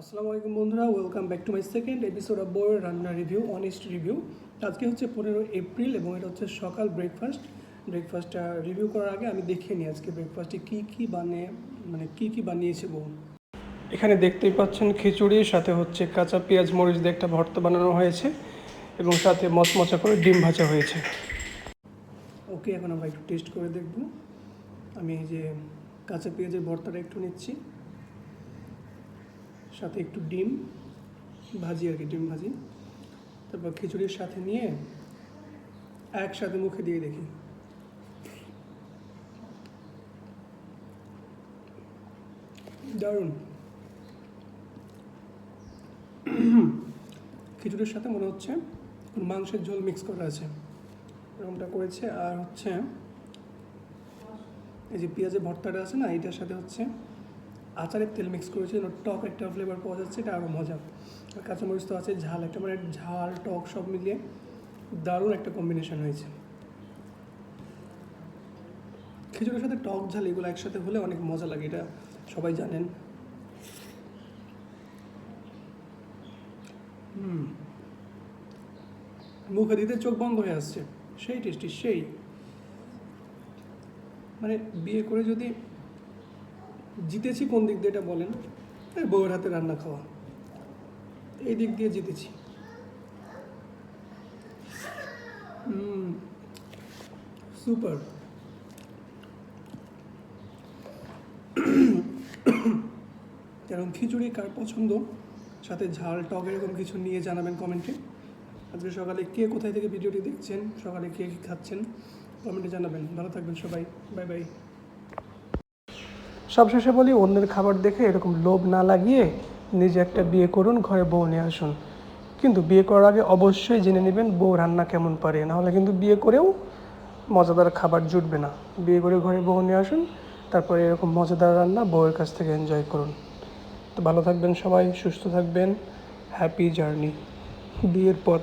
আসসালামু আলাইকুম বন্ধুরা welcome back to my second episode of বইয়ের রান্না রিভিউ অনেস্ট রিভিউ আজকে হচ্ছে পনেরো এপ্রিল এবং এটা হচ্ছে সকাল ব্রেকফাস্ট ব্রেকফাস্টটা রিভিউ করার আগে আমি দেখিয়ে নিই আজকে ব্রেকফাস্টে কী কী বানিয়ে মানে কী কী বানিয়েছে বউ এখানে দেখতেই পাচ্ছেন খিচুড়ির সাথে হচ্ছে কাঁচা পেঁয়াজ, মরিচ দিয়ে একটা ভর্তা বানানো হয়েছে এবং সাথে মচমচা করে ডিম ভাজা হয়েছে। ওকে, এখন আমরা একটু টেস্ট করে দেখব। আমি এই যে কাঁচা পেঁয়াজের ভর্তাটা একটু নিচ্ছি। সাথে একটু ডিম ভাজি আর কি, ডিম ভাজি। তারপর খিচুড়ির সাথে নিয়ে একসাথে মুখে দিয়ে দেখি। দারুণ। খিচুড়ির সাথে মনে হচ্ছে মাংসের ঝোল মিক্স করা আছে। এরকমটা করেছে, আর হচ্ছে এই যে পেঁয়াজের ভর্তাটা আছে না এটার সাথে হচ্ছে আচারের তেল মিক্স করেছে যেন টক একটা ফ্লেভার পাওয়া যাচ্ছে, এটা আরও মজা। আর কাঁচামরিচ তো আছে, ঝাল, একটা মানে ঝাল, টক সব মিলিয়ে দারুণ একটা কম্বিনেশন হয়েছে। খিচুড়ির সাথে টক, ঝাল, এগুলো একসাথে হলে অনেক মজা লাগে, এটা সবাই জানেন। হুম। মুখে দিতে চোখ বন্ধ হয়ে আসছে। সেই টেস্টি, সেই। মানে বিয়ে করে যদি জিতেছি কোন দিক দিয়ে এটা বলেন? বউয়ের হাতে রান্না খাওয়া। এই দিক দিয়ে জিতেছি। সুপার কারণ খিচুড়ি কার পছন্দ? সাথে ঝাল, টক, এরকম কিছু নিয়ে জানাবেন কমেন্টে। আজকে সকালে কে কোথায় থেকে ভিডিওটি দেখছেন, সকালে কে কী খাচ্ছেন, কমেন্টে জানাবেন। ভালো থাকবেন সবাই। Bye bye. সবশেষে বলি, অন্যের খাবার দেখে এরকম লোভ না লাগিয়ে নিজে একটা বিয়ে করুন, ঘরে বউ নিয়ে আসুন। কিন্তু বিয়ে করার আগে অবশ্যই জেনে নেবেন বউ রান্না কেমন পারে। নাহলে কিন্তু বিয়ে করেও মজাদার খাবার জুটবে না। বিয়ে করে ঘরে বউ নিয়ে আসুন, তারপরে এরকম মজাদার রান্না বউয়ের কাছ থেকে এনজয় করুন। তো ভালো থাকবেন সবাই, সুস্থ থাকবেন। হ্যাপি জার্নি বিয়ের পর